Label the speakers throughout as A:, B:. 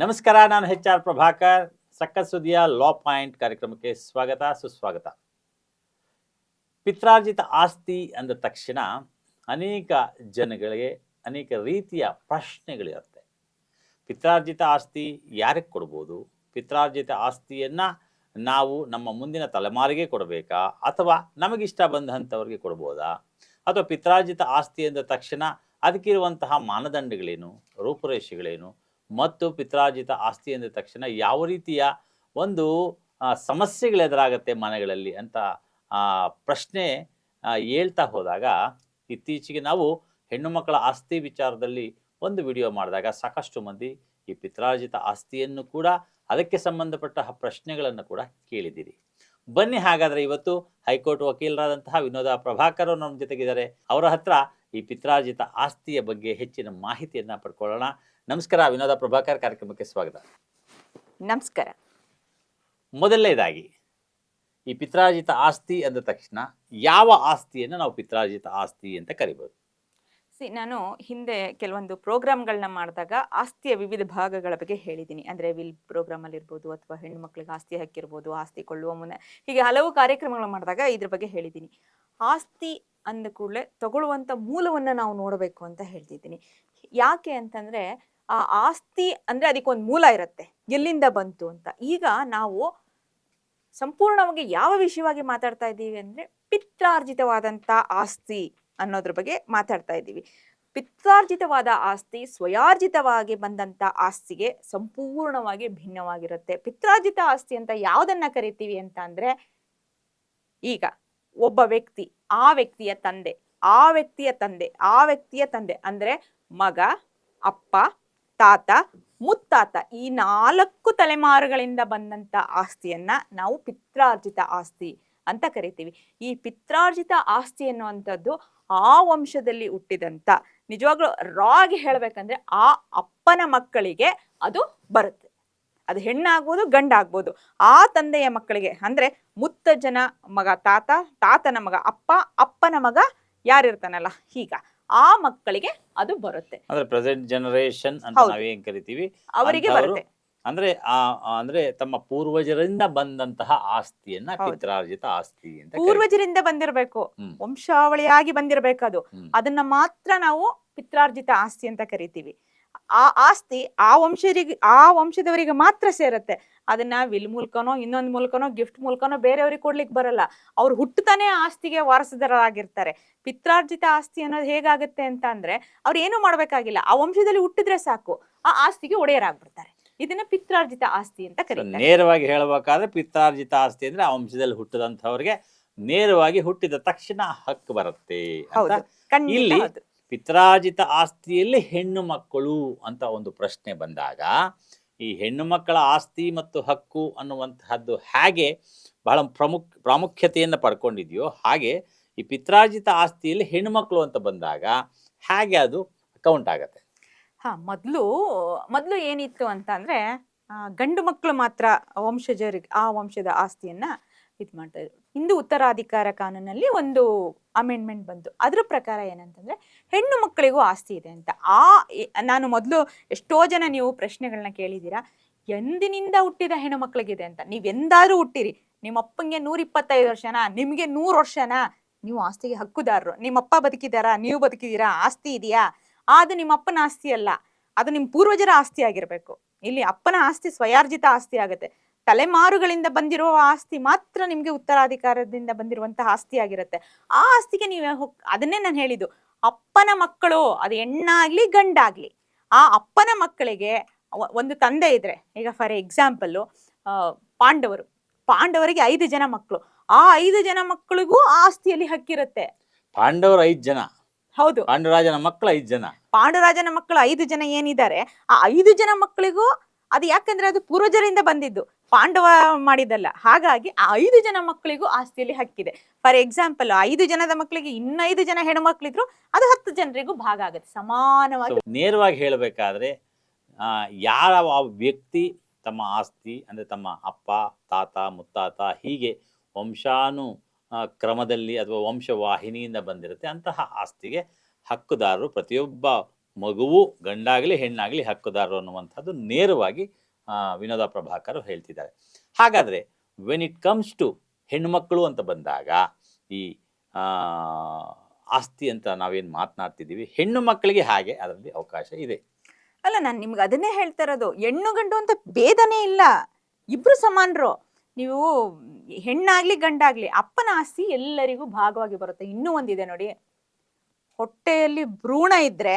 A: ನಮಸ್ಕಾರ, ನಾನು H R Prabhakar. ಸಕ್ಕತ್ ಸುದಿಯ ಲಾ ಪಾಯಿಂಟ್ ಕಾರ್ಯಕ್ರಮಕ್ಕೆ ಸ್ವಾಗತ, ಸುಸ್ವಾಗತ. ಪಿತ್ರಾರ್ಜಿತ ಆಸ್ತಿ ಅಂದ ತಕ್ಷಣ ಅನೇಕ ಜನಗಳಿಗೆ, ಅನೇಕ ರೀತಿಯ ಪ್ರಶ್ನೆಗಳಿರುತ್ತೆ ಪಿತ್ರಾರ್ಜಿತ ಆಸ್ತಿ ಯಾರಿಗೆ ಕೊಡ್ಬೋದು? ಪಿತ್ರಾರ್ಜಿತ ಆಸ್ತಿಯನ್ನು ನಾವು ನಮ್ಮ ಮುಂದಿನ ತಲೆಮಾರಿಗೆ ಕೊಡಬೇಕಾ? ಅಥವಾ ನಮಗಿಷ್ಟ ಬಂದಂಥವ್ರಿಗೆ ಕೊಡ್ಬೋದಾ? ಅಥವಾ ಪಿತ್ರಾರ್ಜಿತ ಆಸ್ತಿ ಅಂದ ತಕ್ಷಣ ಅದಕ್ಕಿರುವಂತಹ ಮಾನದಂಡಗಳೇನು? ರೂಪುರೇಷೆಗಳೇನು? ಮತ್ತು ಪಿತ್ರಾರ್ಜಿತ ಆಸ್ತಿ ಎಂದ ತಕ್ಷಣ ಯಾವ ರೀತಿಯ ಒಂದು ಸಮಸ್ಯೆಗಳು ಎದುರಾಗತ್ತೆ ಮನೆಗಳಲ್ಲಿ ಅಂತ ಪ್ರಶ್ನೆ ಹೇಳ್ತಾ ಹೋದಾಗ ಇತ್ತೀಚೆಗೆ ನಾವು ಹೆಣ್ಣು ಮಕ್ಕಳ ಆಸ್ತಿ ವಿಚಾರದಲ್ಲಿ ಒಂದು ವಿಡಿಯೋ ಮಾಡಿದಾಗ ಸಾಕಷ್ಟು ಮಂದಿ ಈ ಪಿತ್ರಾರ್ಜಿತ ಆಸ್ತಿಯನ್ನು ಕೂಡ ಅದಕ್ಕೆ ಸಂಬಂಧಪಟ್ಟ ಪ್ರಶ್ನೆಗಳನ್ನು ಕೂಡ ಕೇಳಿದ್ದೀರಿ. ಬನ್ನಿ ಹಾಗಾದರೆ ಇವತ್ತು ಹೈಕೋರ್ಟ್ ವಕೀಲರಾದಂತಹ ವಿನೋದ ಪ್ರಭಾಕರ್ ನಮ್ಮ ಜೊತೆಗಿದ್ದಾರೆ. ಅವರ ಹತ್ರ ಈ ಪಿತ್ರಾರ್ಜಿತ ಆಸ್ತಿಯ ಬಗ್ಗೆ ಹೆಚ್ಚಿನ ಮಾಹಿತಿಯನ್ನು ಪಡ್ಕೊಳ್ಳೋಣ. ನಮಸ್ಕಾರ ವಿನೋದ ಪ್ರಭಾಕರ್ ಕಾರ್ಯಕ್ರಮಕ್ಕೆ ಸ್ವಾಗತ.
B: ನಮಸ್ಕಾರ.
A: ಮೊದಲನೇದಾಗಿ ಈ ಪಿತ್ರಾರ್ಜಿತ ಆಸ್ತಿ ಅಂದ ತಕ್ಷಣ ಯಾವ ಆಸ್ತಿಯನ್ನು ನಾವು ಪಿತ್ರಾರ್ಜಿತ ಆಸ್ತಿ ಅಂತ ಕರಿಬೋದು?
B: ಸಿ ನಾನು ಹಿಂದೆ ಕೆಲವೊಂದು ಪ್ರೋಗ್ರಾಮ್ಗಳನ್ನ ಮಾಡಿದಾಗ ಆಸ್ತಿಯ ವಿವಿಧ ಭಾಗಗಳ ಬಗ್ಗೆ ಹೇಳಿದ್ದೀನಿ. ಅಂದರೆ ವಿಲ್ ಪ್ರೋಗ್ರಾಮಲ್ಲಿ ಇರ್ಬೋದು ಅಥವಾ ಹೆಣ್ಣು ಮಕ್ಕಳಿಗೆ ಆಸ್ತಿ ಹಾಕಿರ್ಬೋದು ಆಸ್ತಿ ಕೊಳ್ಳುವ ಮುನ್ನ. ಹೀಗೆ ಹಲವು ಕಾರ್ಯಕ್ರಮಗಳು ಮಾಡಿದಾಗ ಇದ್ರ ಬಗ್ಗೆ ಹೇಳಿದ್ದೀನಿ. ಆಸ್ತಿ ಅಂದ ಕೂಡಲೇ ತಗೊಳ್ಳುವಂಥ ಮೂಲವನ್ನು ನಾವು ನೋಡಬೇಕು ಅಂತ ಹೇಳ್ತಿದ್ದೀನಿ. ಯಾಕೆ ಅಂತಂದರೆ ಆ ಆಸ್ತಿ ಅಂದ್ರೆ ಅದಕ್ಕೊಂದು ಮೂಲ ಇರುತ್ತೆ. ಎಲ್ಲಿಂದ ಬಂತು ಅಂತ. ಈಗ ನಾವು ಸಂಪೂರ್ಣವಾಗಿ ಯಾವ ವಿಷಯವಾಗಿ ಮಾತಾಡ್ತಾ ಇದ್ದೀವಿ ಅಂದ್ರೆ ಪಿತ್ರಾರ್ಜಿತವಾದಂಥ ಆಸ್ತಿ ಅನ್ನೋದ್ರ ಬಗ್ಗೆ ಮಾತಾಡ್ತಾ ಇದ್ದೀವಿ. ಪಿತ್ರಾರ್ಜಿತವಾದ ಆಸ್ತಿ ಸ್ವಯಾರ್ಜಿತವಾಗಿ ಬಂದಂಥ ಆಸ್ತಿಗೆ ಸಂಪೂರ್ಣವಾಗಿ ಭಿನ್ನವಾಗಿರುತ್ತೆ. ಪಿತ್ರಾರ್ಜಿತ ಆಸ್ತಿ ಅಂತ ಯಾವುದನ್ನ ಕರಿತೀವಿ ಅಂತ ಅಂದ್ರೆ ಈಗ ಒಬ್ಬ ವ್ಯಕ್ತಿ, ಆ ವ್ಯಕ್ತಿಯ ತಂದೆ, ಆ ವ್ಯಕ್ತಿಯ ತಂದೆ, ಆ ವ್ಯಕ್ತಿಯ ತಂದೆ ಅಂದ್ರೆ ಮಗ, ಅಪ್ಪ ತಾತ, ಮುತ್ತಾತ ಈ ನಾಲ್ಕು ತಲೆಮಾರುಗಳಿಂದ ಬಂದಂತ ಆಸ್ತಿಯನ್ನ ನಾವು ಪಿತ್ರಾರ್ಜಿತ ಆಸ್ತಿ ಅಂತ ಕರಿತೀವಿ. ಈ ಪಿತ್ರಾರ್ಜಿತ ಆಸ್ತಿ ಅನ್ನುವಂಥದ್ದು ಆ ವಂಶದಲ್ಲಿ ಹುಟ್ಟಿದಂತ, ನಿಜವಾಗ್ಲೂ ರಾಗಿ ಹೇಳ್ಬೇಕಂದ್ರೆ ಆ ಅಪ್ಪನ ಮಕ್ಕಳಿಗೆ ಅದು ಬರುತ್ತೆ. ಅದು ಹೆಣ್ಣಾಗ್ಬೋದು, ಗಂಡಾಗ್ಬೋದು. ಆ ತಂದೆಯ ಮಕ್ಕಳಿಗೆ ಅಂದ್ರೆ ಮುತ್ತಜ್ಜನ ಮಗ ತಾತ, ತಾತನ ಮಗ ಅಪ್ಪ, ಅಪ್ಪನ ಮಗ ಯಾರಿರ್ತಾನಲ್ಲ, ಹೀಗ. ಆ ಮಕ್ಕಳಿಗೆ ಅದು ಬರುತ್ತೆ
A: ಅಂದ್ರೆ ಪ್ರೆಸೆಂಟ್ ಜನರೇಷನ್ ಅಂತ
B: ಹೌದು.
A: ನಾವೇನ್ ಕರಿತೀವಿ
B: ಅವರಿಗೆ
A: ಅಂಥವ್ರು
B: ಬರುತ್ತೆ
A: ಅಂದ್ರೆ ಆ ಆ, ಅಂದ್ರೆ ತಮ್ಮ ಪೂರ್ವಜರಿಂದ ಬಂದಂತಹ ಆಸ್ತಿಯನ್ನ
B: ಹೌದು.
A: ಪಿತ್ರಾರ್ಜಿತ ಆಸ್ತಿ ಅಂತ.
B: ಪೂರ್ವಜರಿಂದ ಬಂದಿರಬೇಕು
A: ಹ್ಮ್.
B: ವಂಶಾವಳಿಯಾಗಿ ಬಂದಿರಬೇಕು ಅದು
A: ಹ್ಮ್.
B: ಅದನ್ನ ಮಾತ್ರ ನಾವು ಪಿತ್ರಾರ್ಜಿತ ಆಸ್ತಿ ಅಂತ ಕರಿತೀವಿ ಆ ಆಸ್ತಿ ಆ ವಂಶರಿಗೆ ಆ ವಂಶದವರಿಗೆ ಮಾತ್ರ ಸೇರುತ್ತೆ. ಅದನ್ನ ವಿಲ್ ಮೂಲಕನೋ ಇನ್ನೊಂದು ಮೂಲಕನೋ ಗಿಫ್ಟ್ ಮೂಲಕನೋ ಬೇರೆಯವ್ರಿಗೆ ಕೊಡ್ಲಿಕ್ಕೆ ಬರಲ್ಲ. ಅವ್ರು ಹುಟ್ಟುತ್ತಾನೆ ಆ ಆಸ್ತಿಗೆ ವಾರಸದಾರರಾಗಿರ್ತಾರೆ. ಪಿತ್ರಾರ್ಜಿತ ಆಸ್ತಿ ಅನ್ನೋದು ಹೇಗಾಗುತ್ತೆ ಅಂತ ಅಂದ್ರೆ ಅವ್ರು ಏನು ಮಾಡ್ಬೇಕಾಗಿಲ್ಲ. ಆ ವಂಶದಲ್ಲಿ ಹುಟ್ಟಿದ್ರೆ ಸಾಕು. ಆ ಆಸ್ತಿಗೆ ಒಡೆಯರಾಗ್ಬಿಡ್ತಾರೆ. ಇದನ್ನ ಪಿತ್ರಾರ್ಜಿತ ಆಸ್ತಿ ಅಂತ
A: ಕರಿ
B: ಕರೀತಾರೆ.
A: ನೇರವಾಗಿ ಹೇಳಬೇಕಾದ್ರೆ ಪಿತ್ರಾರ್ಜಿತ ಆಸ್ತಿ ಅಂದ್ರೆ ಆ ವಂಶದಲ್ಲಿ ಹುಟ್ಟದಂತವ್ರಿಗೆ ನೇರವಾಗಿ ಹುಟ್ಟಿದ ತಕ್ಷಣ ಹಕ್ಕು ಬರುತ್ತೆ ಇಲ್ಲಿ
B: ಹೌದು.
A: ಪಿತ್ರಾರ್ಜಿತ ಆಸ್ತಿಯಲ್ಲಿ ಹೆಣ್ಣು ಮಕ್ಕಳು ಅಂತ ಒಂದು ಪ್ರಶ್ನೆ ಬಂದಾಗ, ಈ ಹೆಣ್ಣು ಮಕ್ಕಳ ಆಸ್ತಿ ಮತ್ತು ಹಕ್ಕು ಅನ್ನುವಂತಹದ್ದು ಹೇಗೆ ಬಹಳ ಪ್ರಮುಖ, ಪ್ರಾಮುಖ್ಯತೆಯನ್ನು ಪಡ್ಕೊಂಡಿದೆಯೋ ಹಾಗೆ ಈ ಪಿತ್ರಾರ್ಜಿತ ಆಸ್ತಿಯಲ್ಲಿ ಹೆಣ್ಣು ಮಕ್ಕಳು ಅಂತ ಬಂದಾಗ ಹೇಗೆ ಅದು ಅಕೌಂಟ್ ಆಗತ್ತೆ
B: ಹಾ, ಮೊದಲು ಮೊದಲು ಏನಿತ್ತು ಅಂತ ಅಂದ್ರೆ ಗಂಡು ಮಕ್ಕಳು ಮಾತ್ರ ವಂಶಜರಿಗೆ, ಆ ವಂಶದ ಆಸ್ತಿಯನ್ನ ಇದು ಮಾಡ್ತಾ ಹಿಂದೂ ಉತ್ತರಾಧಿಕಾರ ಕಾನೂನಲ್ಲಿ ಒಂದು ಅಮೆಂಡ್ಮೆಂಟ್ ಬಂತು. ಅದ್ರ ಪ್ರಕಾರ ಏನಂತಂದ್ರೆ, ಹೆಣ್ಣು ಮಕ್ಕಳಿಗೂ ಆಸ್ತಿ ಇದೆ ಅಂತ. ಆ ನಾನು ಮೊದಲು ಎಷ್ಟೋ ಜನ ನೀವು ಪ್ರಶ್ನೆಗಳನ್ನ ಕೇಳಿದ್ದೀರಾ, ಎಂದಿನಿಂದ ಹುಟ್ಟಿದ ಹೆಣ್ಣು ಮಕ್ಕಳಿಗಿದೆ ಅಂತ. ನೀವೆಂದಾದ್ರೂ ಹುಟ್ಟಿರಿ. ನಿಮ್ಮ ಅಪ್ಪಂಗೆ ನೂರ ಇಪ್ಪತ್ತೈದು ವರ್ಷನಾ, ನಿಮಗೆ ನೂರು ವರ್ಷನಾ? ನೀವು ಆಸ್ತಿಗೆ ಹಕ್ಕುದಾರರು. ನಿಮ್ಮಪ್ಪ ಬದುಕಿದಾರಾ? ನೀವು ಬದುಕಿದ್ದೀರಾ ಆಸ್ತಿ ಇದೆಯಾ? ಅದು ನಿಮ್ಮ ಅಪ್ಪನ ಆಸ್ತಿ ಅಲ್ಲ. ಅದು ನಿಮ್ಮ ಪೂರ್ವಜರ ಆಸ್ತಿ ಆಗಿರಬೇಕು. ಇಲ್ಲಿ ಅಪ್ಪನ ಆಸ್ತಿ ಸ್ವಯಾರ್ಜಿತ ಆಸ್ತಿ ಆಗುತ್ತೆ. ತಲೆಮಾರುಗಳಿಂದ ಬಂದಿರುವ ಆಸ್ತಿ ಮಾತ್ರ ನಿಮಗೆ ಉತ್ತರಾಧಿಕಾರದಿಂದ ಬಂದಿರುವಂತಹ ಆಸ್ತಿ ಆಗಿರುತ್ತೆ. ಆ ಆಸ್ತಿಗೆ ನೀವು ಅದನ್ನೇ ನಾನು ಹೇಳಿದ್ದು. ಅಪ್ಪನ ಮಕ್ಕಳು ಅದು ಹೆಣ್ಣಾಗ್ಲಿ ಗಂಡಾಗ್ಲಿ ಆ ಅಪ್ಪನ ಮಕ್ಕಳಿಗೆ ಒಂದು ತಂದೆ ಇದ್ರೆ ಈಗ ಫಾರ್ ಎಕ್ಸಾಂಪಲ್ ಪಾಂಡವರು ಪಾಂಡವರಿಗೆ ಐದು ಜನ ಮಕ್ಕಳು ಆ ಐದು ಜನ ಮಕ್ಕಳಿಗೂ ಆ ಆಸ್ತಿಯಲ್ಲಿ ಹಕ್ಕಿರುತ್ತೆ.
A: ಪಾಂಡವರು ಐದು ಜನ.
B: ಹೌದು.
A: ಪಾಂಡುರಾಜನ ಮಕ್ಕಳು ಐದು ಜನ.
B: ಪಾಂಡುರಾಜನ ಮಕ್ಕಳು ಐದು ಜನ ಏನಿದ್ದಾರೆ ಆ ಐದು ಜನ ಮಕ್ಕಳಿಗೂ ಅದು ಯಾಕಂದ್ರೆ ಅದು ಪೂರ್ವಜರಿಂದ ಬಂದಿದ್ದು. ಪಾಂಡವ ಮಾಡಿದ್ದಲ್ಲ. ಹಾಗಾಗಿ ಐದು ಜನ ಮಕ್ಕಳಿಗೂ ಆಸ್ತಿಯಲ್ಲಿ ಹಕ್ಕಿದೆ. ಫಾರ್ ಎಕ್ಸಾಂಪಲ್ ಐದು ಜನದ ಮಕ್ಕಳಿಗೆ ಇನ್ನೈದು ಜನ ಹೆಣ್ಮಕ್ಳಿದ್ರು, ಅದು ಹತ್ತು ಜನರಿಗೂ ಭಾಗ ಆಗುತ್ತೆ. ಸಮಾನವಾಗಿ
A: ನೇರವಾಗಿ ಹೇಳಬೇಕಾದ್ರೆ ಯಾರ ವ್ಯಕ್ತಿ ತಮ್ಮ ಆಸ್ತಿ, ಅಂದರೆ ತಮ್ಮ ಅಪ್ಪ, ತಾತ, ಮುತ್ತಾತ, ಹೀಗೆ ವಂಶಾನು ಕ್ರಮದಲ್ಲಿ ಅಥವಾ ವಂಶವಾಹಿನಿಯಿಂದ ಬಂದಿರುತ್ತೆ. ಅಂತಹ ಆಸ್ತಿಗೆ ಹಕ್ಕುದಾರರು ಪ್ರತಿಯೊಬ್ಬ ಮಗುವು ಗಂಡಾಗಲಿ ಹೆಣ್ಣಾಗಲಿ ಹಕ್ಕುದಾರರು ಅನ್ನುವಂಥದ್ದು ನೇರವಾಗಿ ವಿನೋದ ಪ್ರಭಾಕರ್ ಹೇಳ್ತಿದ್ದಾರೆ. ಹಾಗಾದರೆ ವೆನ್ ಇಟ್ ಕಮ್ಸ್ ಟು ಹೆಣ್ಮಕ್ಕಳು ಅಂತ ಬಂದಾಗ, ಈ ಆಸ್ತಿ ಅಂತ ನಾವೇನು ಮಾತನಾಡ್ತಿದ್ದೀವಿ, ಹೆಣ್ಣು ಮಕ್ಕಳಿಗೆ ಹಾಗೆ ಅದರಲ್ಲಿ ಅವಕಾಶ ಇದೆ.
B: ಅಲ್ಲ, ನಾನು ನಿಮ್ಗೆ ಅದನ್ನೇ ಹೇಳ್ತಾ ಇರೋದು, ಹೆಣ್ಣು ಗಂಡು ಅಂತ ಭೇದನೇ ಇಲ್ಲ. ಇಬ್ರು ಸಮಾನರು. ನೀವು ಹೆಣ್ಣಾಗ್ಲಿ ಗಂಡಾಗ್ಲಿ, ಅಪ್ಪನ ಆಸ್ತಿ ಎಲ್ಲರಿಗೂ ಭಾಗವಾಗಿ ಬರುತ್ತೆ. ಇನ್ನೂ ಒಂದಿದೆ ನೋಡಿ. ಹೊಟ್ಟೆಯಲ್ಲಿ ಭ್ರೂಣ ಇದ್ರೆ,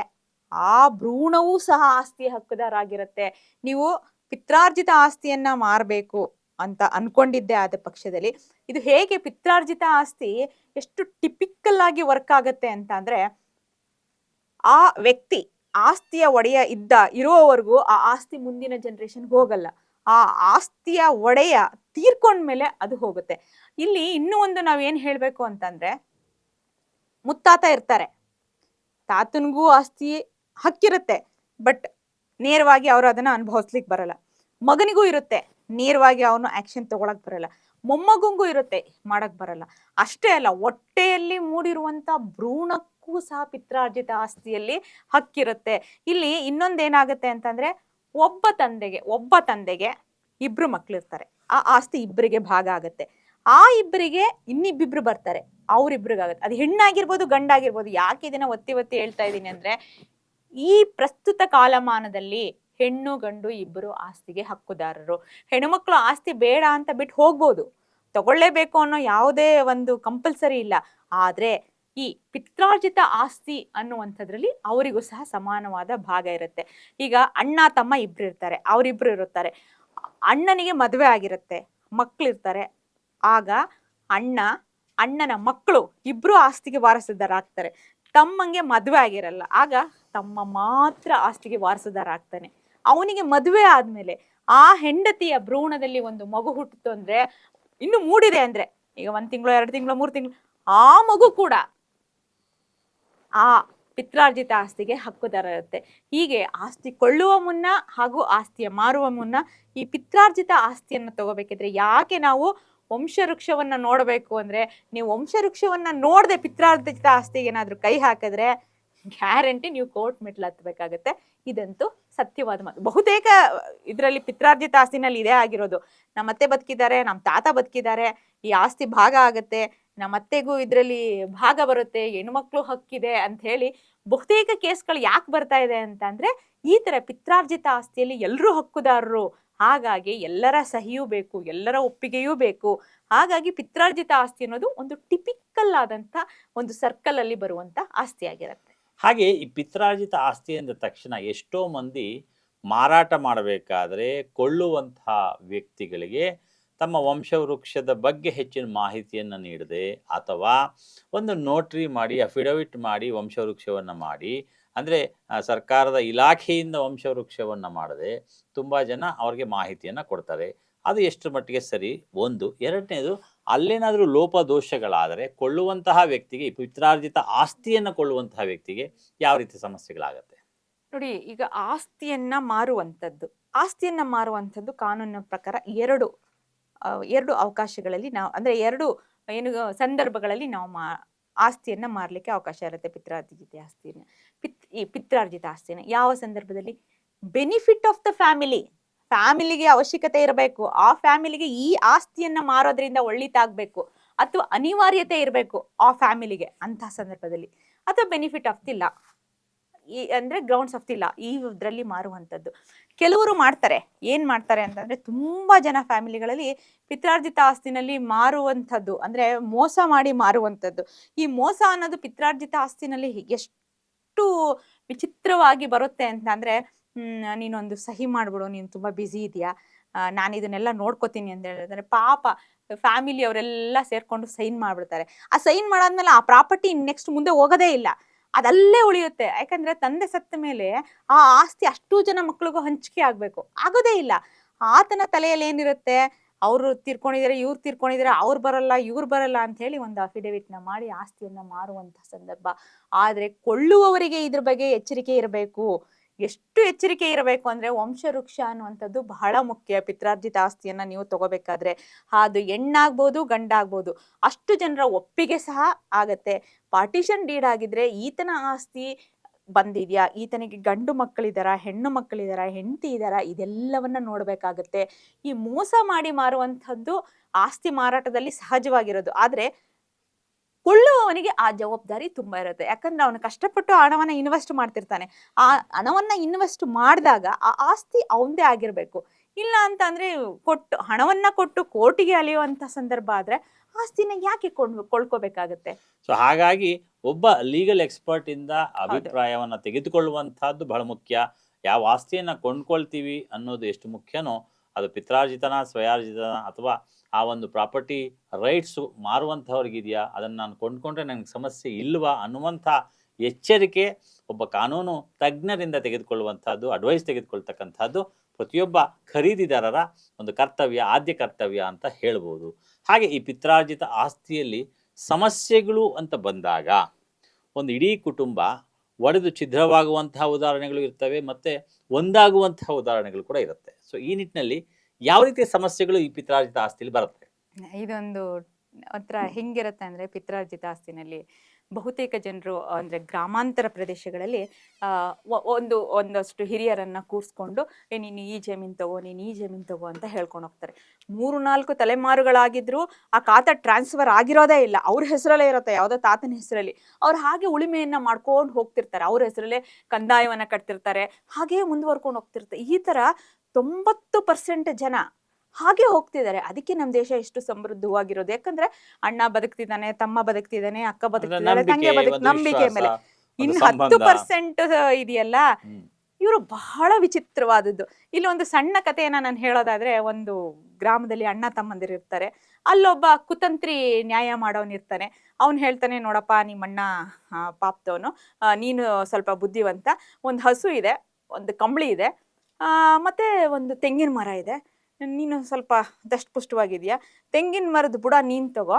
B: ಆ ಭ್ರೂಣವೂ ಸಹ ಆಸ್ತಿ ಹಕ್ಕುದಾರಾಗಿರುತ್ತೆ. ನೀವು ಪಿತ್ರಾರ್ಜಿತ ಆಸ್ತಿಯನ್ನ ಮಾರಬೇಕು ಅಂತ ಅನ್ಕೊಂಡಿದ್ದೆ ಆದ ಪಕ್ಷದಲ್ಲಿ. ಇದು ಹೇಗೆ ಪಿತ್ರಾರ್ಜಿತ ಆಸ್ತಿ ಎಷ್ಟು ಟಿಪಿಕಲ್ ಆಗಿ ವರ್ಕ್ ಆಗತ್ತೆ ಅಂತ ಅಂದ್ರೆ, ಆ ವ್ಯಕ್ತಿ ಆಸ್ತಿಯ ಒಡೆಯ ಇದ್ದ, ಇರುವವರೆಗೂ ಆ ಆಸ್ತಿ ಮುಂದಿನ ಜನ್ರೇಷನ್ಗೆ ಹೋಗಲ್ಲ. ಆ ಆಸ್ತಿಯ ಒಡೆಯ ತೀರ್ಕೊಂಡ್ಮೇಲೆ ಅದು ಹೋಗುತ್ತೆ. ಇಲ್ಲಿ ಇನ್ನೂ ಒಂದು ನಾವೇನ್ ಹೇಳ್ಬೇಕು ಅಂತಂದ್ರೆ ಮುತ್ತಾತ ಇರ್ತಾರೆ. ತಾತನಿಗೂ ಆಸ್ತಿ ಹಕ್ಕಿರುತ್ತೆ. ಬಟ್ ನೇರವಾಗಿ ಅವರು ಅದನ್ನ ಅನುಭವಿಸ್ಲಿಕ್ಕೆ ಬರಲ್ಲ. ಮಗನಿಗೂ ಇರುತ್ತೆ, ನೇರವಾಗಿ ಅವನು ಆಕ್ಷನ್ ತಗೊಳಕ್ ಬರಲ್ಲ. ಮೊಮ್ಮಗಂಗೂ ಇರುತ್ತೆ, ಮಾಡಕ್ ಬರಲ್ಲ. ಅಷ್ಟೇ ಅಲ್ಲ, ಹೊಟ್ಟೆಯಲ್ಲಿ ಮೂಡಿರುವಂತ ಭ್ರೂಣಕ್ಕೂ ಸಹ ಪಿತ್ರಾರ್ಜಿತ ಆಸ್ತಿಯಲ್ಲಿ ಹಕ್ಕಿರುತ್ತೆ ಇಲ್ಲಿ ಇನ್ನೊಂದೇನಾಗುತ್ತೆ ಅಂತಂದ್ರೆ, ಒಬ್ಬ ತಂದೆಗೆ ಒಬ್ಬ ತಂದೆಗೆ ಇಬ್ರು ಮಕ್ಳಿರ್ತಾರೆ. ಆ ಆಸ್ತಿ ಇಬ್ಬರಿಗೆ ಭಾಗ ಆಗುತ್ತೆ. ಆ ಇಬ್ಬರಿಗೆ ಇನ್ನಿಬ್ಬಿಬ್ರು ಬರ್ತಾರೆ. ಅವ್ರಿಬ್ರಿಗಾಗತ್ತೆ. ಅದು ಹೆಣ್ಣಾಗಿರ್ಬೋದು, ಗಂಡಾಗಿರ್ಬೋದು, ಯಾಕೆ ಇದನ್ನ ಒತ್ತಿ ಒತ್ತಿ ಹೇಳ್ತಾ ಇದ್ದೀನಿ ಅಂದ್ರೆ ಈ ಪ್ರಸ್ತುತ ಕಾಲಮಾನದಲ್ಲಿ ಹೆಣ್ಣು ಗಂಡು ಇಬ್ಬರು ಆಸ್ತಿಗೆ ಹಕ್ಕುದಾರರು. ಹೆಣ್ಣುಮಕ್ಕಳು ಆಸ್ತಿ ಬೇಡ ಅಂತ ಬಿಟ್ಟು ಹೋಗ್ಬೋದು. ತಗೊಳ್ಳೇಬೇಕು ಅನ್ನೋ ಯಾವುದೇ ಒಂದು ಕಂಪಲ್ಸರಿ ಇಲ್ಲ. ಆದ್ರೆ ಈ ಪಿತ್ರಾರ್ಜಿತ ಆಸ್ತಿ ಅನ್ನುವಂಥದ್ರಲ್ಲಿ ಅವರಿಗೂ ಸಹ ಸಮಾನವಾದ ಭಾಗ ಇರುತ್ತೆ. ಈಗ ಅಣ್ಣ, ತಮ್ಮ ಇಬ್ರು ಇರ್ತಾರೆ. ಅವರಿಬ್ರು ಇರುತ್ತಾರೆ. ಅಣ್ಣನಿಗೆ ಮದುವೆ ಆಗಿರುತ್ತೆ. ಮಕ್ಳಿರ್ತಾರೆ ಆಗ ಅಣ್ಣ, ಅಣ್ಣನ ಮಕ್ಕಳು ಇಬ್ರು ಆಸ್ತಿಗೆ ವಾರಸುದಾರಾಗ್ತಾರೆ. ತಮ್ಮಂಗೆ ಮದುವೆ ಆಗಿರಲ್ಲ, ಆಗ ತಮ್ಮ ಮಾತ್ರ ಆಸ್ತಿಗೆ ವಾರಸುದಾರ ಆಗ್ತಾನೆ ಅವನಿಗೆ ಮದುವೆ ಆದ್ಮೇಲೆ ಆ ಹೆಂಡತಿಯ ಭ್ರೂಣದಲ್ಲಿ ಒಂದು ಮಗು ಹುಟ್ಟಿತು ಅಂದ್ರೆ ಇನ್ನು ಮೂಡಿದೆ ಅಂದ್ರೆ, ಈಗ ಒಂದ್ ತಿಂಗಳು, ಎರಡು ತಿಂಗಳು, ಮೂರು ತಿಂಗಳು, ಆ ಮಗು ಕೂಡ ಆ ಪಿತ್ರಾರ್ಜಿತ ಆಸ್ತಿಗೆ ಹಕ್ಕುದಾರ ಇರುತ್ತೆ ಹೀಗೆ ಆಸ್ತಿ ಕೊಳ್ಳುವ ಮುನ್ನ ಹಾಗೂ ಆಸ್ತಿಯ ಮಾರುವ ಮುನ್ನ ಈ ಪಿತ್ರಾರ್ಜಿತ ಆಸ್ತಿಯನ್ನು ತಗೋಬೇಕಿದ್ರೆ ಯಾಕೆ ನಾವು ವಂಶವೃಕ್ಷವನ್ನ ನೋಡಬೇಕು ಅಂದ್ರೆ ನೀವು ವಂಶವೃಕ್ಷವನ್ನ ನೋಡದೆ ಪಿತ್ರಾರ್ಜಿತ ಆಸ್ತಿಗೆ ಏನಾದ್ರೂ ಕೈ ಹಾಕಿದ್ರೆ ಗ್ಯಾರಂಟಿ ನೀವು ಕೋರ್ಟ್ ಮೆಟ್ಲು ಹತ್ಬೇಕಾಗತ್ತೆ. ಇದಂತೂ ಸತ್ಯವಾದ ಮಾತು. ಬಹುತೇಕ ಇದರಲ್ಲಿ ಪಿತ್ರಾರ್ಜಿತ ಆಸ್ತಿನಲ್ಲಿ ಇದೇ ಆಗಿರೋದು. ನಮ್ಮ ಅತ್ತೆ ಬದುಕಿದ್ದಾರೆ ನಮ್ಮ ತಾತ ಬದುಕಿದ್ದಾರೆ, ಈ ಆಸ್ತಿ ಭಾಗ ಆಗತ್ತೆ ನಮ್ಮ ಅತ್ತೆಗೂ ಇದರಲ್ಲಿ ಭಾಗ ಬರುತ್ತೆ ಹೆಣ್ಮಕ್ಳು ಹಕ್ಕಿದೆ ಅಂತ ಹೇಳಿ ಬಹುತೇಕ ಕೇಸ್ಗಳು ಯಾಕೆ ಬರ್ತಾ ಇದೆ ಅಂತ ಅಂದ್ರೆ ಈ ತರ ಪಿತ್ರಾರ್ಜಿತ ಆಸ್ತಿಯಲ್ಲಿ ಎಲ್ಲರೂ ಹಕ್ಕುದಾರರು ಹಾಗಾಗಿ ಎಲ್ಲರ ಸಹಿಯೂ ಬೇಕು, ಎಲ್ಲರ ಒಪ್ಪಿಗೆಯೂ ಬೇಕು. ಹಾಗಾಗಿ ಪಿತ್ರಾರ್ಜಿತ ಆಸ್ತಿ ಅನ್ನೋದು ಒಂದು ಟಿಪಿಕಲ್ ಆದಂತ ಒಂದು ಸರ್ಕಲ್ ಅಲ್ಲಿ ಬರುವಂತ ಆಸ್ತಿ ಆಗಿರುತ್ತೆ
A: ಹಾಗೆ ಈ ಪಿತ್ರಾರ್ಜಿತ ಆಸ್ತಿ ಅಂದ ತಕ್ಷಣ ಎಷ್ಟೋ ಮಂದಿ ಮಾರಾಟ ಮಾಡಬೇಕಾದ್ರೆ ಕೊಳ್ಳುವಂತಹ ವ್ಯಕ್ತಿಗಳಿಗೆ ತಮ್ಮ ವಂಶವೃಕ್ಷದ ಬಗ್ಗೆ ಹೆಚ್ಚಿನ ಮಾಹಿತಿಯನ್ನು ನೀಡದೆ ಅಥವಾ ಒಂದು ನೋಟ್ರಿ ಮಾಡಿ ಅಫಿಡವಿಟ್ ಮಾಡಿ ವಂಶವೃಕ್ಷವನ್ನು ಮಾಡಿ, ಅಂದರೆ ಸರ್ಕಾರದ ಇಲಾಖೆಯಿಂದ ವಂಶವೃಕ್ಷವನ್ನು ಮಾಡದೆ ತುಂಬ ಜನ ಅವ್ರಿಗೆ ಮಾಹಿತಿಯನ್ನು ಕೊಡ್ತಾರೆ. ಅದು ಎಷ್ಟು ಮಟ್ಟಿಗೆ ಸರಿ? ಒಂದು. ಎರಡನೇದು, ಅಲ್ಲೇನಾದರೂ ಲೋಪದೋಷಗಳಾದರೆ ಕೊಳ್ಳುವಂತಹ ವ್ಯಕ್ತಿಗೆ ಪಿತ್ರಾರ್ಜಿತ ಆಸ್ತಿಯನ್ನು ಕೊಳ್ಳುವಂತಹ ವ್ಯಕ್ತಿಗೆ ಯಾವ ರೀತಿ ಸಮಸ್ಯೆಗಳಾಗತ್ತೆ?
B: ನೋಡಿ, ಈಗ ಆಸ್ತಿಯನ್ನ ಮಾರುವಂಥದ್ದು. ಆಸ್ತಿಯನ್ನ ಮಾರುವಂಥದ್ದು ಕಾನೂನಿನ ಪ್ರಕಾರ ಎರಡು ಎರಡು ಅವಕಾಶಗಳಲ್ಲಿ ನಾವು, ಅಂದ್ರೆ ಎರಡು ಏನು, ಸಂದರ್ಭಗಳಲ್ಲಿ ನಾವು ಮಾ, ಆಸ್ತಿಯನ್ನ ಮಾರ್ಲಿಕ್ಕೆ ಅವಕಾಶ ಇರುತ್ತೆ. ಪಿತ್ರಾರ್ಜಿತ ಆಸ್ತಿಯನ್ನ, ಪಿತ್, ಈ ಪಿತ್ರಾರ್ಜಿತ ಆಸ್ತಿಯನ್ನ. ಯಾವ ಸಂದರ್ಭದಲ್ಲಿ? ಬೆನಿಫಿಟ್ ಆಫ್ ದ ಫ್ಯಾಮಿಲಿ ಫ್ಯಾಮಿಲಿಗೆ ಅವಶ್ಯಕತೆ ಇರಬೇಕು. ಆ ಫ್ಯಾಮಿಲಿಗೆ ಈ ಆಸ್ತಿಯನ್ನ ಮಾರೋದ್ರಿಂದ ಒಳ್ಳಿತಾಗ್ಬೇಕು ಅಥವಾ ಅನಿವಾರ್ಯತೆ ಇರಬೇಕು ಆ ಫ್ಯಾಮಿಲಿಗೆ ಅಂತ ಸಂದರ್ಭದಲ್ಲಿ. ಅಥವಾ ಬೆನಿಫಿಟ್ ಆಫ್ ದಿ ಲಾ ಈ ಅಂದ್ರೆ ಗ್ರೌಂಡ್ಸ್ ಆಫ್ ತಿಲ್ಲ ಈ ಇದ್ರಲ್ಲಿ ಮಾರುವಂಥದ್ದು. ಕೆಲವರು ಮಾಡ್ತಾರೆ. ಏನ್ ಮಾಡ್ತಾರೆ ಅಂತಂದ್ರೆ ತುಂಬಾ ಜನ ಫ್ಯಾಮಿಲಿಗಳಲ್ಲಿ ಪಿತ್ರಾರ್ಜಿತ ಆಸ್ತಿನಲ್ಲಿ ಮಾರುವಂಥದ್ದು, ಅಂದ್ರೆ ಮೋಸ ಮಾಡಿ ಮಾರುವಂಥದ್ದು. ಈ ಮೋಸ ಅನ್ನೋದು ಪಿತ್ರಾರ್ಜಿತ ಆಸ್ತಿನಲ್ಲಿ ಎಷ್ಟು ವಿಚಿತ್ರವಾಗಿ ಬರುತ್ತೆ ಅಂತ ಅಂದ್ರೆ ನೀನೊಂದು ಸಹಿ ಮಾಡ್ಬಿಡು, ನೀನು ತುಂಬಾ ಬ್ಯುಸಿ ಇದೆಯಾ ನಾನು ಇದನ್ನೆಲ್ಲ ನೋಡ್ಕೋತೀನಿ ಅಂತ ಹೇಳಿದ್ರೆ ಪಾಪ ಫ್ಯಾಮಿಲಿ ಅವರೆಲ್ಲ ಸೇರ್ಕೊಂಡು ಸೈನ್ ಮಾಡ್ಬಿಡ್ತಾರೆ. ಆ ಸೈನ್ ಮಾಡಾದ್ಮೇಲೆ ಆ ಪ್ರಾಪರ್ಟಿ ನೆಕ್ಸ್ಟ್ ಮುಂದೆ ಹೋಗೋದೇ ಇಲ್ಲ. ಅದಲ್ಲೇ ಉಳಿಯುತ್ತೆ. ಯಾಕಂದ್ರೆ ತಂದೆ ಸತ್ತ ಮೇಲೆ ಆ ಆಸ್ತಿ ಅಷ್ಟು ಜನ ಮಕ್ಳಿಗೂ ಹಂಚಿಕೆ ಆಗ್ಬೇಕು. ಆಗೋದೇ ಇಲ್ಲ. ಆತನ ತಲೆಯಲ್ಲಿ ಏನಿರುತ್ತೆ? ಅವರು ತೀರ್ಕೊಂಡಿದ್ದಾರೆ ಇವ್ರು ತೀರ್ಕೊಂಡಿದ್ದಾರೆ ಅವ್ರು ಬರಲ್ಲ, ಇವ್ರು ಬರಲ್ಲ ಅಂತ ಹೇಳಿ ಒಂದು ಅಫಿಡವಿಟ್ನ ಮಾಡಿ ಆಸ್ತಿಯನ್ನ ಮಾರುವಂತಹ ಸಂದರ್ಭ. ಆದ್ರೆ ಕೊಳ್ಳುವವರಿಗೆ ಇದ್ರ ಬಗ್ಗೆ ಎಚ್ಚರಿಕೆ ಇರಬೇಕು. ಎಷ್ಟು ಎಚ್ಚರಿಕೆ ಇರಬೇಕು ಅಂದ್ರೆ ವಂಶವೃಕ್ಷ ಅನ್ನುವಂಥದ್ದು ಬಹಳ ಮುಖ್ಯ. ಪಿತ್ರಾರ್ಜಿತ ಆಸ್ತಿಯನ್ನ ನೀವು ತಗೋಬೇಕಾದ್ರೆ ಅದು ಹೆಣ್ಣಾಗ್ಬೋದು, ಗಂಡಾಗ್ಬೋದು. ಅಷ್ಟು ಜನರ ಒಪ್ಪಿಗೆ ಸಹ ಆಗತ್ತೆ. ಪಾರ್ಟಿಷನ್ ಡೀಡ್ ಆಗಿದ್ರೆ ಈತನ ಆಸ್ತಿ ಬಂದಿದ್ಯಾ? ಈತನಿಗೆ ಗಂಡು ಮಕ್ಕಳಿದಾರ? ಹೆಣ್ಣು ಮಕ್ಕಳಿದಾರ? ಹೆಂಡತಿ ಇದಾರ? ಇದೆಲ್ಲವನ್ನ ನೋಡಬೇಕಾಗತ್ತೆ. ಈ ಮೋಸ ಮಾಡಿ ಮಾರುವಂಥದ್ದು ಆಸ್ತಿ ಮಾರಾಟದಲ್ಲಿ ಸಹಜವಾಗಿರೋದು. ಆದ್ರೆ ಕೊಳ್ಳುವವನಿಗೆ ಆ ಜವಾಬ್ದಾರಿ ತುಂಬಾ ಇರುತ್ತೆ. ಯಾಕಂದ್ರೆ ಅವನು ಕಷ್ಟಪಟ್ಟು ಹಣವನ್ನ ಇನ್ವೆಸ್ಟ್ ಮಾಡ್ತಿರ್ತಾನೆ. ಆ ಹಣವನ್ನ ಇನ್ವೆಸ್ಟ್ ಮಾಡಿದಾಗ ಆ ಆಸ್ತಿ ಅವಂದೇ ಆಗಿರ್ಬೇಕು. ಇಲ್ಲ ಅಂತ ಅಂದ್ರೆ ಕೊಟ್ಟು ಹಣವನ್ನ ಕೊಟ್ಟು ಕೋರ್ಟಿಗೆ ಅಲೆಯುವಂತ ಸಂದರ್ಭ ಆದ್ರೆ ಆಸ್ತಿನ ಯಾಕೆ ಕೊಂಡ್ ಕೊಳ್ಕೋಬೇಕಾಗತ್ತೆ
A: ಸೊ ಹಾಗಾಗಿ ಒಬ್ಬ ಲೀಗಲ್ ಎಕ್ಸ್ಪರ್ಟ್ ಇಂದ ಅಭಿಪ್ರಾಯವನ್ನ ತೆಗೆದುಕೊಳ್ಳುವಂತಹದ್ದು ಬಹಳ ಮುಖ್ಯ. ಯಾವ ಆಸ್ತಿಯನ್ನ ಕೊಂಡ್ಕೊಳ್ತೀವಿ ಅನ್ನೋದು ಎಷ್ಟು ಮುಖ್ಯನೋ ಅದು ಪಿತ್ರಾರ್ಜಿತನ ಸ್ವಯಾರ್ಜಿತನ ಅಥವಾ ಆ ಒಂದು ಪ್ರಾಪರ್ಟಿ ರೈಟ್ಸು ಮಾರುವಂಥವ್ರಿಗಿದೆಯಾ ಅದನ್ನು ನಾನು ಕೊಂಡ್ಕೊಂಡ್ರೆ ನನಗೆ ಸಮಸ್ಯೆ ಇಲ್ವಾ? ಅನ್ನುವಂಥ ಎಚ್ಚರಿಕೆ ಒಬ್ಬ ಕಾನೂನು ತಜ್ಞರಿಂದ ತೆಗೆದುಕೊಳ್ಳುವಂಥದ್ದು, ಅಡ್ವೈಸ್ ತೆಗೆದುಕೊಳ್ತಕ್ಕಂಥದ್ದು ಪ್ರತಿಯೊಬ್ಬ ಖರೀದಿದಾರರ ಒಂದು ಕರ್ತವ್ಯ, ಆದ್ಯ ಕರ್ತವ್ಯ ಅಂತ ಹೇಳ್ಬೋದು. ಹಾಗೆ ಈ ಪಿತ್ರಾರ್ಜಿತ ಆಸ್ತಿಯಲ್ಲಿ ಸಮಸ್ಯೆಗಳು ಅಂತ ಬಂದಾಗ ಒಂದು ಇಡೀ ಕುಟುಂಬ ಒಡೆದು ಛಿದ್ರವಾಗುವಂತಹ ಉದಾಹರಣೆಗಳು ಇರ್ತವೆ, ಮತ್ತು ಒಂದಾಗುವಂತಹ ಉದಾಹರಣೆಗಳು ಕೂಡ ಇರುತ್ತೆ. ಸೊ ಈ ನಿಟ್ಟಿನಲ್ಲಿ ಯಾವ ರೀತಿಯ ಸಮಸ್ಯೆಗಳು ಈ ಪಿತ್ರಾರ್ಜಿತ ಆಸ್ತಿಲಿ ಬರುತ್ತೆ?
B: ಇದೊಂದು ಒಂಥರ ಹೆಂಗಿರುತ್ತೆ ಅಂದ್ರೆ ಪಿತ್ರಾರ್ಜಿತ ಆಸ್ತಿನಲ್ಲಿ ಬಹುತೇಕ ಜನರು ಅಂದ್ರೆ ಗ್ರಾಮಾಂತರ ಪ್ರದೇಶಗಳಲ್ಲಿ ಒಂದು, ಒಂದಷ್ಟು ಹಿರಿಯರನ್ನ ಕೂರಿಸ್ಕೊಂಡು, ಏ, ನೀನು ಈ ಜಮೀನ್ ತಗೋ, ನೀನು ಈ ಜಮೀನ್ ತಗೋ ಅಂತ ಹೇಳ್ಕೊಂಡು ಹೋಗ್ತಾರೆ. ಮೂರು, ನಾಲ್ಕು ತಲೆಮಾರುಗಳಾಗಿದ್ರು ಆ ಖಾತ ಟ್ರಾನ್ಸ್ಫರ್ ಆಗಿರೋದೇ ಇಲ್ಲ. ಅವ್ರ ಹೆಸರಲ್ಲೇ ಇರುತ್ತೆ, ಯಾವುದೋ ತಾತನ ಹೆಸರಲ್ಲಿ. ಅವ್ರು ಹಾಗೆ ಉಳಿಮೆಯನ್ನ ಮಾಡ್ಕೊಂಡು ಹೋಗ್ತಿರ್ತಾರೆ. ಅವ್ರ ಹೆಸರಲ್ಲೇ ಕಂದಾಯವನ್ನ ಕಟ್ತಿರ್ತಾರೆ. ಹಾಗೆ ಮುಂದುವರ್ಕೊಂಡು ಹೋಗ್ತಿರ್ತಾರೆ ಈ ತರ ತೊಂಬತ್ತು ಪರ್ಸೆಂಟ್ ಜನ ಹಾಗೆ ಹೋಗ್ತಿದ್ದಾರೆ. ಅದಕ್ಕೆ ನಮ್ಮ ದೇಶ ಎಷ್ಟು ಸಮೃದ್ಧವಾಗಿರೋದು. ಯಾಕಂದ್ರೆ ಅಣ್ಣ ಬದುಕ್ತಿದ್ದಾನೆ ತಮ್ಮ ಬದುಕ್ತಿದ್ದಾನೆ ಅಕ್ಕ ಬದುಕ್ತಿದ್ದಾನೆ ತಂಗೆ ಬದುಕ್ ನಂಬಿಕೆ ಮೇಲೆ.
A: ಇನ್
B: ಇನ್ನು ಹತ್ತು. ಪರ್ಸೆಂಟ್ ಇದೆಯಲ್ಲ. ಇವರು ಬಹಳ ವಿಚಿತ್ರವಾದದ್ದು. ಇಲ್ಲಿ ಒಂದು ಸಣ್ಣ ಕಥೆಯನ್ನ ನಾನು ಹೇಳೋದಾದ್ರೆ ಒಂದು ಗ್ರಾಮದಲ್ಲಿ ಅಣ್ಣ ತಮ್ಮಂದಿರು ಇರ್ತಾರೆ. ಅಲ್ಲೊಬ್ಬ ಕುತಂತ್ರಿ ನ್ಯಾಯ ಮಾಡೋನ್ ಇರ್ತಾನೆ. ಅವ್ನು ಹೇಳ್ತಾನೆ ನೋಡಪ್ಪ ನಿಮ್ಮ ಅಣ್ಣ ಪಾಪ್ತವನು ನೀನು ಸ್ವಲ್ಪ ಬುದ್ಧಿವಂತ. ಒಂದು ಹಸು ಇದೆ ಒಂದು ಕಂಬಳಿ ಇದೆ. ಮತ್ತೆ ಒಂದು ತೆಂಗಿನ ಮರ ಇದೆ. ನೀನು ಸ್ವಲ್ಪ ದಷ್ಟಪುಷ್ಟವಾಗಿದೆಯಾ ತೆಂಗಿನ ಮರದ ಬುಡ ನೀನು ತಗೋ,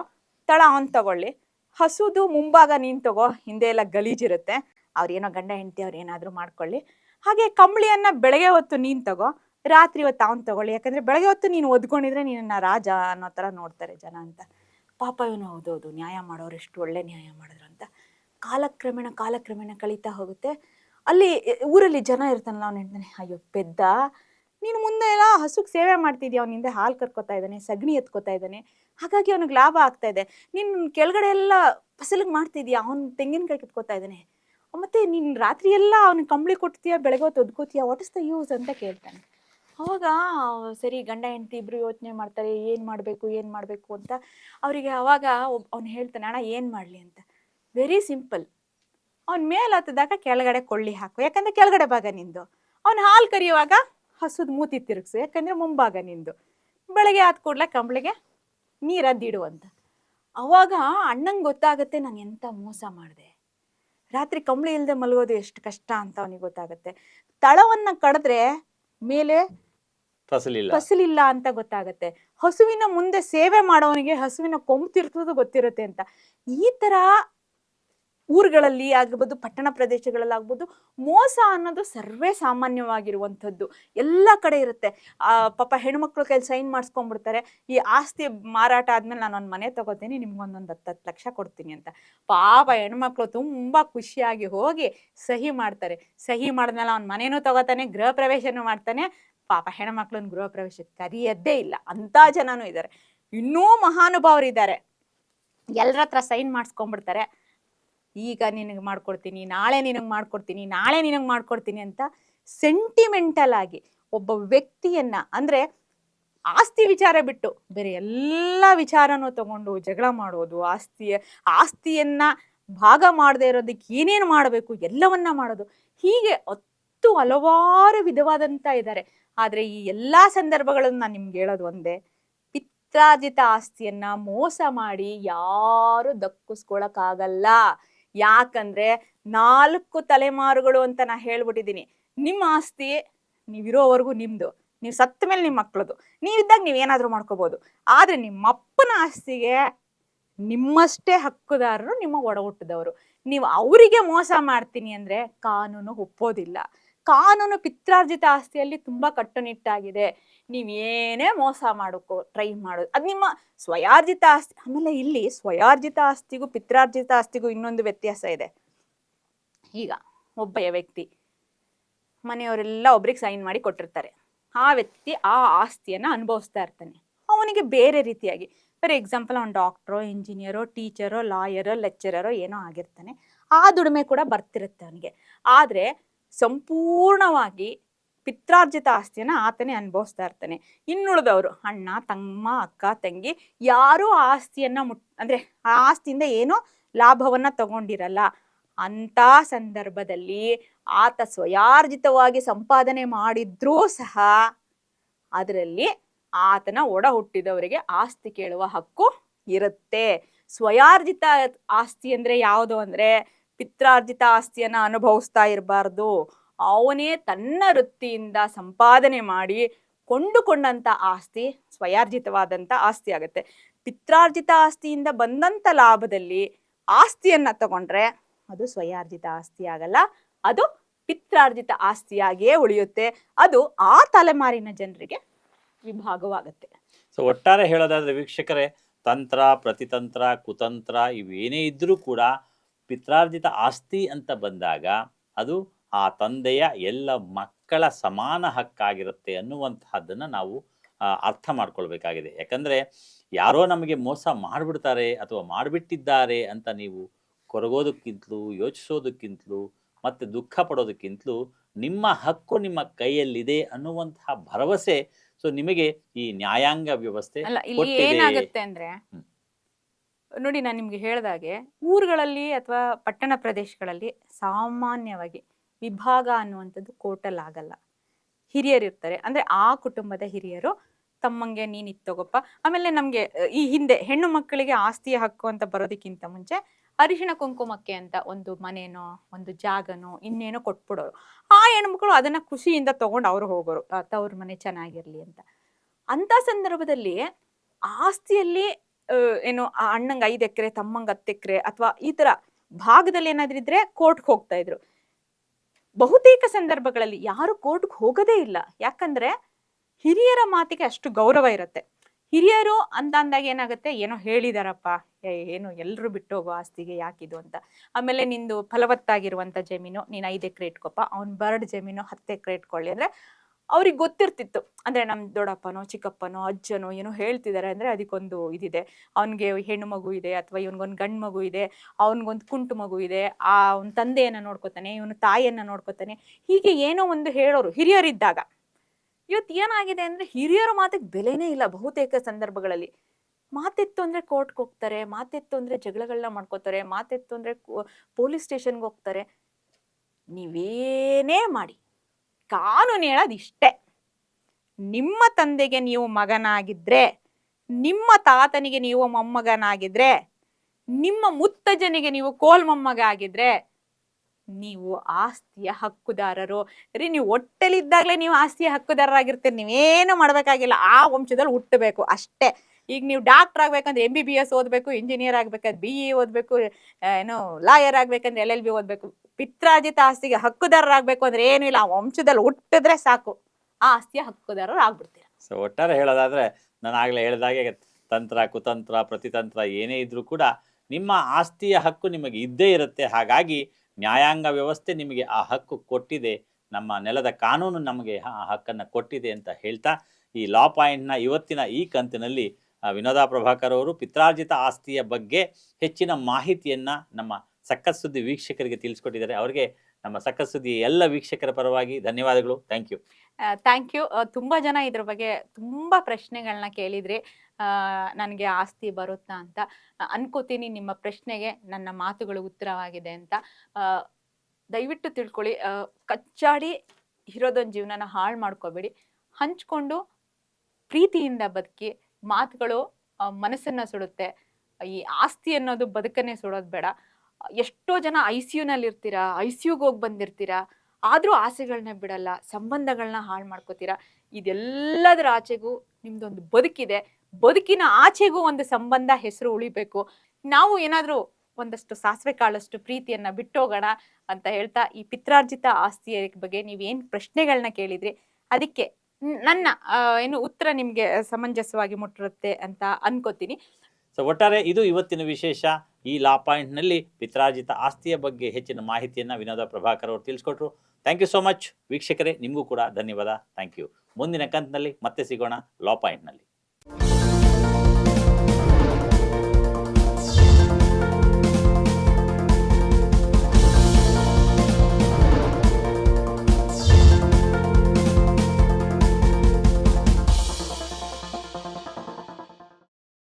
B: ತಳ ಅವನ್ ತಗೊಳ್ಳಿ. ಹಸುದು ಮುಂಭಾಗ ನೀನು ತಗೋ, ಹಿಂದೆ ಎಲ್ಲ ಗಲೀಜಿರುತ್ತೆ ಅವ್ರೇನೋ ಗಂಡ, ಹೆಂಡತಿ, ಅವ್ರು ಏನಾದರೂ ಮಾಡ್ಕೊಳ್ಳಿ. ಹಾಗೆ ಕಂಬಳಿಯನ್ನ ಬೆಳಗ್ಗೆ ಹೊತ್ತು ನೀನು ತಗೋ, ರಾತ್ರಿ ಹೊತ್ತು ಅವನ್ ತಗೊಳ್ಳಿ. ಯಾಕಂದ್ರೆ ಬೆಳಗ್ಗೆ ಹೊತ್ತು ನೀನು ಒದ್ಕೊಂಡಿದ್ರೆ ನಿನ್ನ ರಾಜ ಅನ್ನೋ ಥರ ನೋಡ್ತಾರೆ ಜನ ಅಂತ. ಪಾಪ ಇವನು ಹೌದೌದು. ನ್ಯಾಯ ಮಾಡೋರು ಎಷ್ಟು ಒಳ್ಳೆ ನ್ಯಾಯ ಮಾಡಿದ್ರು ಅಂತ. ಕಾಲಕ್ರಮೇಣ ಕಾಲಕ್ರಮೇಣ ಕಳೀತಾ ಹೋಗುತ್ತೆ. ಅಲ್ಲಿ ಊರಲ್ಲಿ ಜನ ಇರ್ತಾನಲ್ಲ, ಅವ್ನು ಹೇಳ್ತಾನೆ, ಅಯ್ಯೋ, ಪೆದ್ದ. ನೀನು ಮುಂದೆ ಎಲ್ಲ ಹಸುಗೆ ಸೇವೆ ಮಾಡ್ತಿದ್ಯಾ? ಅವ್ನ ಹಿಂದೆ ಹಾಲು ಕರ್ಕೋತಾ ಇದ್ದಾನೆ, ಸಗಣಿ ಎತ್ಕೋತಾ ಇದ್ದಾನೆ. ಹಾಗಾಗಿ ಅವನಿಗೆ ಲಾಭ ಆಗ್ತಾ ಇದೆ. ನೀನು ಕೆಳಗಡೆ ಎಲ್ಲ ಫಸಲಿಗೆ ಮಾಡ್ತಿದ್ಯಾ? ಅವ್ನು ತೆಂಗಿನಕಾಯಿ ಕಿತ್ಕೋತಾ ಇದ್ದಾನೆ. ಮತ್ತೆ ನೀನು ರಾತ್ರಿ ಎಲ್ಲ ಅವ್ನಿಗೆ ಕಂಬಳಿ ಕೊಡ್ತೀಯಾ ಬೆಳಗ್ಗೆ ಹೊತ್ತು ಒದ್ಕೋತೀಯಾ ವಾಟ್ ಇಸ್ ದ ಯೂಸ್ ಅಂತ ಕೇಳ್ತಾನೆ. ಅವಾಗ, ಸರಿ, ಗಂಡ, ಹೆಂಡತಿ ಇಬ್ರು ಯೋಚನೆ ಮಾಡ್ತಾರೆ, ಏನು ಮಾಡಬೇಕು ಏನು ಮಾಡಬೇಕು ಅಂತ. ಅವರಿಗೆ ಅವಾಗ ಅವ್ನು ಹೇಳ್ತಾನೆ, ಅಣ್ಣ, ಏನು ಮಾಡಲಿ? ಅಂತ. ವೆರಿ ಸಿಂಪಲ್ ಅವ್ನ ಮೇಲೆ ಹತ್ತದಾಗ ಕೆಳಗಡೆ ಕೊಳ್ಳಿ ಹಾಕು. ಯಾಕಂದ್ರೆ ಕೆಳಗಡೆ ಭಾಗ ನಿಂದು. ಅವ್ನು ಹಾಲು ಕರಿಯುವಾಗ ಹಸುದ್ ಮೂತಿ ತಿರುಗಿಸು. ಯಾಕಂದ್ರೆ ಮುಂಭಾಗ ನಿಂದು. ಬೆಳಗ್ಗೆ ಆದ ಕೂಡಲೇ ಕಂಬಳಿಗೆ ನೀರದ್ದಿಡು ಅಂತ ಅವಾಗ ಅಣ್ಣಂಗೆ ಗೊತ್ತಾಗತ್ತೆ ನಾನು ಎಂತ ಮೋಸ ಮಾಡಿದೆ. ರಾತ್ರಿ ಕಂಬಳಿ ಇಲ್ಲದೆ ಮಲಗೋದು ಎಷ್ಟು ಕಷ್ಟ ಅಂತ ಅವನಿಗೆ ಗೊತ್ತಾಗತ್ತೆ. ತಳವನ್ನ ಕಡಿದ್ರೆ ಮೇಲೆ
A: ಫಸಲಿಲ್ಲ.
B: ಫಸಲಿಲ್ಲ ಅಂತ ಗೊತ್ತಾಗತ್ತೆ. ಹಸುವಿನ ಮುಂದೆ ಸೇವೆ ಮಾಡೋವನಿಗೆ ಹಸುವಿನ ಕೊಂಬು ತಿರ್ತದು ಗೊತ್ತಿರುತ್ತೆ ಅಂತ. ಈ ತರ ಊರುಗಳಲ್ಲಿ ಆಗ್ಬೋದು, ಪಟ್ಟಣ ಪ್ರದೇಶಗಳಲ್ಲಿ ಆಗ್ಬೋದು ಮೋಸ ಅನ್ನೋದು ಸರ್ವೇ ಸಾಮಾನ್ಯವಾಗಿರುವಂಥದ್ದು. ಎಲ್ಲ ಕಡೆ ಇರುತ್ತೆ. ಆ, ಪಾಪ ಹೆಣ್ಮಕ್ಳು ಕೈಲಿ ಸೈನ್ ಮಾಡಿಸ್ಕೊಂಡ್ಬಿಡ್ತಾರೆ. ಈ ಆಸ್ತಿ ಮಾರಾಟ ಆದ್ಮೇಲೆ ನಾನು ಒಂದು ಮನೆ ತಗೋತೀನಿ, ನಿಮ್ಗೊಂದೊಂದು ಹತ್ತು ಹತ್ತು ಲಕ್ಷ ಕೊಡ್ತೀನಿ ಅಂತ. ಪಾಪ ಹೆಣ್ಮಕ್ಳು ತುಂಬಾ ಖುಷಿಯಾಗಿ ಹೋಗಿ ಸಹಿ ಮಾಡ್ತಾರೆ. ಸಹಿ ಮಾಡಿದ್ಮೇಲೆ ಅವ್ನ ಮನೇನೂ ತಗೋತಾನೆ, ಗೃಹ ಪ್ರವೇಶನೂ ಮಾಡ್ತಾನೆ. ಪಾಪ ಹೆಣ್ಮಕ್ಳನ್ನ ಗೃಹ ಪ್ರವೇಶಕ್ಕೆ ಕರಿಯದ್ದೇ ಇಲ್ಲ. ಅಂಥ ಜನನೂ ಇದ್ದಾರೆ ಇನ್ನೂ ಮಹಾನುಭಾವರಿದ್ದಾರೆ ಎಲ್ಲರ ಹತ್ರ ಸೈನ್ ಮಾಡಿಸ್ಕೊಂಡ್ಬಿಡ್ತಾರೆ. ಈಗ ನಿನಗೆ ಮಾಡ್ಕೊಡ್ತೀನಿ, ನಾಳೆ ನಿನಗೆ ಮಾಡ್ಕೊಡ್ತೀನಿ, ನಾಳೆ ನಿನಗೆ ಮಾಡ್ಕೊಡ್ತೀನಿ ಅಂತ ಸೆಂಟಿಮೆಂಟಲ್ ಆಗಿ ಒಬ್ಬ ವ್ಯಕ್ತಿಯನ್ನ ಅಂದ್ರೆ ಆಸ್ತಿ ವಿಚಾರ ಬಿಟ್ಟು ಬೇರೆ ಎಲ್ಲ ವಿಚಾರನೂ ತಗೊಂಡು ಜಗಳ ಮಾಡೋದು ಆಸ್ತಿಯ ಆಸ್ತಿಯನ್ನ ಭಾಗ ಮಾಡದೇ ಇರೋದಕ್ಕೆ ಏನೇನು ಮಾಡಬೇಕು ಎಲ್ಲವನ್ನ ಮಾಡೋದು ಹೀಗೆ ಹತ್ತು ಹಲವಾರು ವಿಧವಾದಂತ ಇದ್ದಾರೆ ಆದ್ರೆ ಈ ಎಲ್ಲಾ ಸಂದರ್ಭಗಳನ್ನು ನಾನು ನಿಮ್ಗೆ ಹೇಳೋದು ಒಂದೇ, ಪಿತ್ರಾರ್ಜಿತ ಆಸ್ತಿಯನ್ನ ಮೋಸ ಮಾಡಿ ಯಾರು ದಕ್ಕಿಸ್ಕೊಳಕ್ಕಾಗಲ್ಲ. ಯಾಕಂದ್ರೆ ನಾಲ್ಕು ತಲೆಮಾರುಗಳು ಅಂತ ನಾ ಹೇಳ್ಬಿಟ್ಟಿದ್ದೀನಿ. ನಿಮ್ಮ ಆಸ್ತಿ ನೀವಿರೋವರೆಗೂ ನಿಮ್ದು. ನೀವು ಸತ್ತ ಮೇಲೆ ನಿಮ್ಮ ಮಕ್ಕಳದು ನೀವಿದ್ದಾಗ ನೀವೇನಾದ್ರೂ ಮಾಡ್ಕೋಬಹುದು ಆದ್ರೆ ನಿಮ್ಮ ಅಪ್ಪನ ಆಸ್ತಿಗೆ ನಿಮ್ಮಷ್ಟೇ ಹಕ್ಕುದಾರರು ನಿಮ್ಮ ಒಡ ಹುಟ್ಟಿದವರು ನೀವು ಅವರಿಗೆ ಮೋಸ ಮಾಡ್ತೀನಿ ಅಂದ್ರೆ ಕಾನೂನು ಒಪ್ಪೋದಿಲ್ಲ. ಕಾನೂನು ಪಿತ್ರಾರ್ಜಿತ ಆಸ್ತಿಯಲ್ಲಿ ತುಂಬಾ ಕಟ್ಟುನಿಟ್ಟಾಗಿದೆ. ನೀವೇನೇ ಮೋಸ ಮಾಡೋಕೋ ಟ್ರೈ ಮಾಡೋದು ಅದು ನಿಮ್ಮ ಸ್ವಯಾರ್ಜಿತ ಆಸ್ತಿ, ಆಮೇಲೆ ಇಲ್ಲಿ ಸ್ವಯಾರ್ಜಿತ ಆಸ್ತಿಗೂ ಪಿತ್ರಾರ್ಜಿತ ಆಸ್ತಿಗೂ ಇನ್ನೊಂದು ವ್ಯತ್ಯಾಸ ಇದೆ. ಈಗ ಒಬ್ಬ ವ್ಯಕ್ತಿ ಮನೆಯವರೆಲ್ಲ ಒಬ್ರಿಗೆ ಸೈನ್ ಮಾಡಿ ಕೊಟ್ಟಿರ್ತಾರೆ. ಆ ವ್ಯಕ್ತಿ ಆ ಆಸ್ತಿಯನ್ನ ಅನುಭವಿಸ್ತಾ ಇರ್ತಾನೆ. ಅವನಿಗೆ ಬೇರೆ ರೀತಿಯಾಗಿ ಫಾರ್ ಎಕ್ಸಾಂಪಲ್ ಅವ್ನು ಡಾಕ್ಟ್ರೋ ಇಂಜಿನಿಯರೋ ಟೀಚರೋ ಲಾಯರೋ ಲೆಕ್ಚರರೋ ಏನೋ ಆಗಿರ್ತಾನೆ. ಆ ದುಡಿಮೆ ಕೂಡ ಬರ್ತಿರುತ್ತೆ ಅವನಿಗೆ. ಆದರೆ ಸಂಪೂರ್ಣವಾಗಿ ಪಿತ್ರಾರ್ಜಿತ ಆಸ್ತಿಯನ್ನ ಆತನೇ ಅನುಭವಿಸ್ತಾ ಇರ್ತಾನೆ. ಇನ್ನುಳಿದವರು ಅಣ್ಣ, ತಮ್ಮ, ಅಕ್ಕ, ತಂಗಿ ಯಾರೂ ಆಸ್ತಿಯನ್ನು ಮುಟ್, ಅಂದ್ರೆ ಆ ಆಸ್ತಿಯಿಂದ ಏನೋ ಲಾಭವನ್ನ ತಗೊಂಡಿರಲ್ಲ. ಅಂತ ಸಂದರ್ಭದಲ್ಲಿ ಆತ ಸ್ವಯಾರ್ಜಿತವಾಗಿ ಸಂಪಾದನೆ ಮಾಡಿದ್ರೂ ಸಹ ಅದರಲ್ಲಿ ಆತನ ಒಡ ಹುಟ್ಟಿದವರಿಗೆ ಆಸ್ತಿ ಕೇಳುವ ಹಕ್ಕು ಇರುತ್ತೆ. ಸ್ವಯಾರ್ಜಿತ ಆಸ್ತಿ ಅಂದ್ರೆ ಯಾವುದು ಅಂದ್ರೆ ಪಿತ್ರಾರ್ಜಿತ ಆಸ್ತಿಯನ್ನು ಅನುಭವಿಸ್ತಾ ಇರಬಾರ್ದು. ಅವನೇ ತನ್ನ ವೃತ್ತಿಯಿಂದ ಸಂಪಾದನೆ ಮಾಡಿ ಕೊಂಡುಕೊಂಡಂಥ ಆಸ್ತಿ ಸ್ವಯಾರ್ಜಿತವಾದಂಥ ಆಸ್ತಿ ಆಗುತ್ತೆ. ಪಿತ್ರಾರ್ಜಿತ ಆಸ್ತಿಯಿಂದ ಬಂದಂಥ ಲಾಭದಲ್ಲಿ ಆಸ್ತಿಯನ್ನ ತಗೊಂಡ್ರೆ ಅದು ಸ್ವಯಾರ್ಜಿತ ಆಸ್ತಿ ಆಗಲ್ಲ, ಅದು ಪಿತ್ರಾರ್ಜಿತ ಆಸ್ತಿಯಾಗಿಯೇ ಉಳಿಯುತ್ತೆ. ಅದು ಆ ತಲೆಮಾರಿನ ಜನರಿಗೆ ವಿಭಾಗವಾಗುತ್ತೆ.
A: ಸೊ ಒಟ್ಟಾರೆ ಹೇಳೋದಾದ್ರೆ ವೀಕ್ಷಕರೇ, ತಂತ್ರ, ಪ್ರತಿತಂತ್ರ, ಕುತಂತ್ರ ಇವೇನೇ ಇದ್ರೂ ಕೂಡ ಪಿತ್ರಾರ್ಜಿತ ಆಸ್ತಿ ಅಂತ ಬಂದಾಗ ಅದು ಆ ತಂದೆಯ ಎಲ್ಲ ಮಕ್ಕಳ ಸಮಾನ ಹಕ್ಕಾಗಿರುತ್ತೆ ಅನ್ನುವಂತಹದ್ದನ್ನು ನಾವು ಅರ್ಥ ಮಾಡ್ಕೊಳ್ಬೇಕಾಗಿದೆ ಯಾಕಂದ್ರೆ ಯಾರೋ ನಮಗೆ ಮೋಸ ಮಾಡಿಬಿಡ್ತಾರೆ ಅಥವಾ ಮಾಡಿಬಿಟ್ಟಿದ್ದಾರೆ ಅಂತ ನೀವು ಕೊರಗೋದಕ್ಕಿಂತಲೂ ಯೋಚಿಸೋದಕ್ಕಿಂತಲೂ ಮತ್ತೆ ದುಃಖ ಪಡೋದಕ್ಕಿಂತಲೂ ನಿಮ್ಮ ಹಕ್ಕು ನಿಮ್ಮ ಕೈಯಲ್ಲಿದೆ ಅನ್ನುವಂತಹ ಭರವಸೆ ಸೊ ನಿಮಗೆ ಈ ನ್ಯಾಯಾಂಗ ವ್ಯವಸ್ಥೆ
B: ಏನಾಗುತ್ತೆ ಅಂದ್ರೆ. ನೋಡಿ, ನಾನು ನಿಮ್ಗೆ ಹೇಳ್ದಾಗೆ ಊರುಗಳಲ್ಲಿ ಅಥವಾ ಪಟ್ಟಣ ಪ್ರದೇಶಗಳಲ್ಲಿ ಸಾಮಾನ್ಯವಾಗಿ ವಿಭಾಗ ಅನ್ನುವಂಥದ್ದು ಕೋರ್ಟಲ್ಲಿ ಆಗಲ್ಲ. ಹಿರಿಯರು ಇರ್ತಾರೆ. ಅಂದ್ರೆ ಆ ಕುಟುಂಬದ ಹಿರಿಯರು, ತಮ್ಮಂಗೆ ನೀನ್ ಇತ್ತೋಗಪ್ಪ ತಗೋಪ್ಪ. ಆಮೇಲೆ ನಮ್ಗೆ ಈ ಹಿಂದೆ ಹೆಣ್ಣು ಮಕ್ಕಳಿಗೆ ಆಸ್ತಿಯ ಹಕ್ಕು ಅಂತ ಬರೋದಕ್ಕಿಂತ ಮುಂಚೆ ಅರಿಶಿಣ ಕುಂಕುಮಕ್ಕೆ ಅಂತ ಒಂದು ಮನೆನೋ, ಒಂದು ಜಾಗನೋ, ಇನ್ನೇನೋ ಕೊಟ್ಬಿಡೋರು. ಆ ಹೆಣ್ಮಕ್ಳು ಅದನ್ನ ಖುಷಿಯಿಂದ ತಗೊಂಡು ಅವ್ರು ಹೋಗೋರು. ತವ್ರ ಮನೆ ಚೆನ್ನಾಗಿರ್ಲಿ ಅಂತ. ಅಂತ ಸಂದರ್ಭದಲ್ಲಿ ಆಸ್ತಿಯಲ್ಲಿ ಏನು ಅಣ್ಣಂಗೆ ಐದು ಎಕರೆ, ತಮ್ಮಂಗೆ ಹತ್ತು ಎಕರೆ ಅಥವಾ ಈ ತರ ಭಾಗದಲ್ಲಿ ಏನಾದ್ರೂ ಇದ್ರೆ ಕೋರ್ಟ್ಗೆ ಹೋಗ್ತಾ ಇದ್ರು. ಬಹುತೇಕ ಸಂದರ್ಭಗಳಲ್ಲಿ ಯಾರು ಕೋರ್ಟ್ಗೆ ಹೋಗೋದೇ ಇಲ್ಲ. ಯಾಕಂದ್ರೆ ಹಿರಿಯರ ಮಾತಿಗೆ ಅಷ್ಟು ಗೌರವ ಇರುತ್ತೆ. ಹಿರಿಯರು ಅಂತ ಅಂದಾಗ ಏನಾಗುತ್ತೆ, ಏನೋ ಹೇಳಿದಾರಪ್ಪ ಏನು ಎಲ್ಲರೂ ಬಿಟ್ಟು ಹೋಗೋ ಆಸ್ತಿಗೆ ಯಾಕಿದು ಅಂತ. ಆಮೇಲೆ ನಿಂದು ಫಲವತ್ತಾಗಿರುವಂತ ಜಮೀನು, ನೀನ್ ಐದು ಎಕರೆ ಇಟ್ಕೊಪ್ಪ, ಅವ್ನ್ ಬರ್ಡ್ ಜಮೀನು ಹತ್ತು ಎಕರೆ ಇಟ್ಕೊಳ್ಳಿ. ಅಂದ್ರೆ ಅವ್ರಿಗೆ ಗೊತ್ತಿರ್ತಿತ್ತು. ಅಂದ್ರೆ ನಮ್ಮ ದೊಡ್ಡಪ್ಪನೋ, ಚಿಕ್ಕಪ್ಪನೋ, ಅಜ್ಜನೋ ಏನೋ ಹೇಳ್ತಿದ್ದಾರೆ ಅಂದ್ರೆ ಅದಕ್ಕೊಂದು ಇದಿದೆ. ಅವನಿಗೆ ಹೆಣ್ಣು ಮಗು ಇದೆ ಅಥವಾ ಇವನ್ಗೊಂದು ಗಂಡು ಮಗು ಇದೆ, ಅವನಿಗೊಂದು ಕುಂಟು ಮಗು ಇದೆ, ಆ ಅವನ ತಂದೆಯನ್ನ ನೋಡ್ಕೊತಾನೆ, ಇವನು ತಾಯಿಯನ್ನ ನೋಡ್ಕೊತಾನೆ. ಹೀಗೆ ಏನೋ ಒಂದು ಹೇಳೋರು ಹಿರಿಯರಿದ್ದಾಗ. ಇವತ್ತು ಏನಾಗಿದೆ ಅಂದ್ರೆ ಹಿರಿಯರ ಮಾತಿಗೆ ಬೆಲೆನೇ ಇಲ್ಲ ಬಹುತೇಕ ಸಂದರ್ಭಗಳಲ್ಲಿ. ಮಾತೆತ್ತು ಅಂದ್ರೆ ಕೋರ್ಟ್ಗೆ ಹೋಗ್ತಾರೆ, ಮಾತೆತ್ತು ಅಂದ್ರೆ ಜಗಳಗಳನ್ನ ಮಾಡ್ಕೋತಾರೆ, ಮಾತೆತ್ತು ಅಂದ್ರೆ ಪೊಲೀಸ್ ಸ್ಟೇಷನ್ಗೆ ಹೋಗ್ತಾರೆ. ನೀವೇನೇ ಮಾಡಿ. ಕಾನೂನು ಹೇಳೋದು ಇಷ್ಟೇ. ನಿಮ್ಮ ತಂದೆಗೆ ನೀವು ಮಗನಾಗಿದ್ರೆ, ನಿಮ್ಮ ತಾತನಿಗೆ ನೀವು ಮೊಮ್ಮಗನಾಗಿದ್ರೆ, ನಿಮ್ಮ ಮುತ್ತಜ್ಜನಿಗೆ ನೀವು ಕೋಲ್ ಮೊಮ್ಮಗ ಆಗಿದ್ರೆ, ನೀವು ಆಸ್ತಿಯ ಹಕ್ಕುದಾರರು. ರೀ, ನೀವು ಒಟ್ಟಲಿದ್ದಾಗಲೇ ನೀವು ಆಸ್ತಿಯ ಹಕ್ಕುದಾರರಾಗಿರ್ತೀರಿ, ನೀವೇನು ಮಾಡಬೇಕಾಗಿಲ್ಲ, ಆ ವಂಶದಲ್ಲಿ ಹುಟ್ಟಬೇಕು ಅಷ್ಟೇ. ಈಗ ನೀವು ಡಾಕ್ಟರ್ ಆಗ್ಬೇಕಂದ್ರೆ ಎಂ ಬಿ ಬಿ ಎಸ್ ಓದಬೇಕು ಇಂಜಿನಿಯರ್ ಆಗ್ಬೇಕಂದ್ರೆ ಬಿ ಇ ಓದಬೇಕು ಏನು ಲಾಯರ್ ಆಗ್ಬೇಕಂದ್ರೆ ಎಲ್ ಎಲ್ ಬಿ ಓದಬೇಕು. ಪಿತ್ರಾರ್ಜಿತ ಆಸ್ತಿಗೆ ಹಕ್ಕುದಾರರಾಗಬೇಕು ಅಂದ್ರೆ ಏನು ಇಲ್ಲ ವಂಶದಲ್ಲಿ ಹುಟ್ಟಿದ್ರೆ ಸಾಕು. ಆ ಆಸ್ತಿಯ ಹಕ್ಕುದಾರರು ಆಗ್ಬಿಡ್ತೀರ
A: ಸೊ ಒಟ್ಟಾರೆ ಹೇಳೋದಾದ್ರೆ ನಾನು ಆಗಲೇ ಹೇಳಿದಾಗೆ ತಂತ್ರ, ಕುತಂತ್ರ, ಪ್ರತಿತಂತ್ರ ಏನೇ ಇದ್ರೂ ಕೂಡ ನಿಮ್ಮ ಆಸ್ತಿಯ ಹಕ್ಕು ನಿಮಗೆ ಇದ್ದೇ ಇರುತ್ತೆ. ಹಾಗಾಗಿ ನ್ಯಾಯಾಂಗ ವ್ಯವಸ್ಥೆ ನಿಮಗೆ ಆ ಹಕ್ಕು ಕೊಟ್ಟಿದೆ. ನಮ್ಮ ನೆಲದ ಕಾನೂನು ನಮಗೆ ಆ ಹಕ್ಕನ್ನು ಕೊಟ್ಟಿದೆ ಅಂತ ಹೇಳ್ತಾ ಈ ಲಾ ಪಾಯಿಂಟ್ನ ಇವತ್ತಿನ ಈ ಕಂತಿನಲ್ಲಿ ವಿನೋದ ಪ್ರಭಾಕರ್ ಅವರು ಪಿತ್ರಾರ್ಜಿತ ಆಸ್ತಿಯ ಬಗ್ಗೆ ಹೆಚ್ಚಿನ ಮಾಹಿತಿಯನ್ನು ನಮ್ಮ ಸಕ್ಕತ್ ಸುದ್ದಿ ವೀಕ್ಷಕರಿಗೆ ತಿಳಿಸ್ಕೊಟ್ಟಿದ್ದಾರೆ. ಅವರಿಗೆ ನಮ್ಮ ಸಕ್ಕತ್ ಸುದ್ದಿ ಎಲ್ಲ ವೀಕ್ಷಕರ ಪರವಾಗಿ ಧನ್ಯವಾದಗಳು. Thank you.
B: Thank you. ತುಂಬಾ ಜನ ಇದ್ರ ಬಗ್ಗೆ ತುಂಬಾ ಪ್ರಶ್ನೆಗಳನ್ನ ಕೇಳಿದ್ರಿ. ನನಗೆ ಆಸ್ತಿ ಬರುತ್ತಾ ಅಂತ. ಅನ್ಕೋತೀನಿ ನಿಮ್ಮ ಪ್ರಶ್ನೆಗೆ ನನ್ನ ಮಾತುಗಳು ಉತ್ತರವಾಗಿದೆ ಅಂತ. ದಯವಿಟ್ಟು ತಿಳ್ಕೊಳ್ಳಿ. ಕಚ್ಚಾಡಿ ಇರೋದೊಂದು ಜೀವನನ ಹಾಳು ಮಾಡ್ಕೋಬೇಡಿ. ಹಂಚ್ಕೊಂಡು ಪ್ರೀತಿಯಿಂದ ಬದುಕಿ ಮಾತುಗಳು ಮನಸ್ಸನ್ನ ಸುಡುತ್ತೆ. ಈ ಆಸ್ತಿ ಅನ್ನೋದು ಬದುಕನ್ನೇ ಸುಡೋದು ಬೇಡ. ಎಷ್ಟೋ ಜನ ಐ ಸಿ ಯುನಲ್ಲಿ ಇರ್ತೀರಾ ಐ ಸಿ ಯುಗೆ ಹೋಗಿ ಬಂದಿರ್ತೀರಾ, ಆದರೂ ಆಸೆಗಳನ್ನ ಬಿಡಲ್ಲ ಸಂಬಂಧಗಳನ್ನ ಹಾಳು ಮಾಡ್ಕೋತೀರಾ. ಇದೆಲ್ಲದರ ಆಚೆಗೂ ನಿಮ್ದೊಂದು ಬದುಕಿದೆ. ಬದುಕಿನ ಆಚೆಗೂ ಒಂದು ಸಂಬಂಧ, ಹೆಸರು ಉಳಿಬೇಕು. ನಾವು ಏನಾದರೂ ಒಂದಷ್ಟು ಸಾಸಿವೆ ಕಾಳಷ್ಟು ಪ್ರೀತಿಯನ್ನ ಬಿಟ್ಟೋಗೋಣ ಅಂತ ಹೇಳ್ತಾ ಈ ಪಿತ್ರಾರ್ಜಿತ ಆಸ್ತಿಯ ಬಗ್ಗೆ ನೀವೇನ್ ಪ್ರಶ್ನೆಗಳನ್ನ ಕೇಳಿದ್ರಿ, ಅದಕ್ಕೆ ನನ್ನ ಏನು ಉತ್ತರ ನಿಮಗೆ ಸಮಂಜಸವಾಗಿ ಮುಟ್ಟಿರುತ್ತೆ ಅಂತ ಅನ್ಕೋತೀನಿ.
A: ಸೊ ಒಟ್ಟಾರೆ ಇದು ಇವತ್ತಿನ ವಿಶೇಷ. ಈ ಲಾ ಪಾಯಿಂಟ್ನಲ್ಲಿ ಪಿತ್ರಾರ್ಜಿತ ಆಸ್ತಿಯ ಬಗ್ಗೆ ಹೆಚ್ಚಿನ ಮಾಹಿತಿಯನ್ನು ವಿನೋದ ಪ್ರಭಾಕರ್ ಅವರು ತಿಳಿಸ್ಕೊಟ್ರು. ಥ್ಯಾಂಕ್ ಯು ಸೋ ಮಚ್ ವೀಕ್ಷಕರೇ, ನಿಮಗೂ ಕೂಡ ಧನ್ಯವಾದ. ಥ್ಯಾಂಕ್ ಯು ಮುಂದಿನ ಕಂತಿನಲ್ಲಿ ಮತ್ತೆ ಸಿಗೋಣ ಲಾ ಪಾಯಿಂಟ್ನಲ್ಲಿ